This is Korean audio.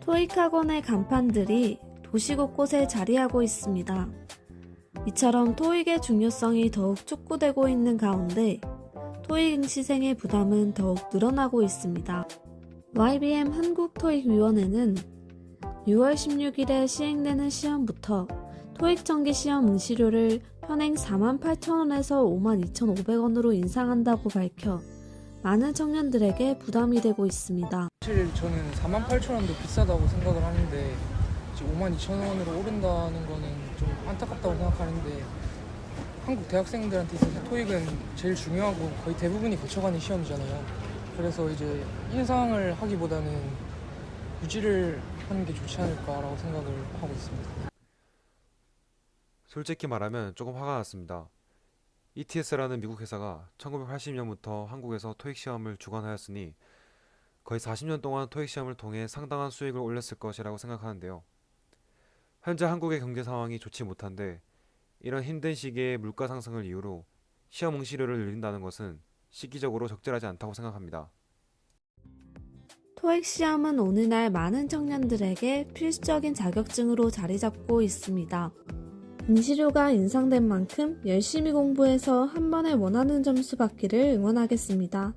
토익 학원의 간판들이 도시 곳곳에 자리하고 있습니다. 이처럼 토익의 중요성이 더욱 촉구되고 있는 가운데 토익 응시생의 부담은 더욱 늘어나고 있습니다. YBM 한국토익위원회는 6월 16일에 시행되는 시험부터 토익 정기 시험 응시료를 현행 48,000원에서 52,500원으로 인상한다고 밝혀 많은 청년들에게 부담이 되고 있습니다. 사실 저는 48,000원도 비싸다고 생각을 하는데 지금 52,000원으로 오른다는 거는 좀 안타깝다고 생각하는데 한국 대학생들한테 있어서 토익은 제일 중요하고 거의 대부분이 거쳐가는 시험이잖아요. 그래서 이제 인상을 하기보다는 유지를 하는 게 좋지 않을까라고 생각을 하고 있습니다. 솔직히 말하면 조금 화가 났습니다. ETS라는 미국 회사가 1980년부터 한국에서 토익 시험을 주관하였으니 거의 40년 동안 토익 시험을 통해 상당한 수익을 올렸을 것이라고 생각하는데요. 현재 한국의 경제 상황이 좋지 못한데 이런 힘든 시기에 물가 상승을 이유로 시험 응시료를 늘린다는 것은 시기적으로 적절하지 않다고 생각합니다. 토익 시험은 오늘날 많은 청년들에게 필수적인 자격증으로 자리 잡고 있습니다. 응시료가 인상된 만큼 열심히 공부해서 한 번에 원하는 점수 받기를 응원하겠습니다.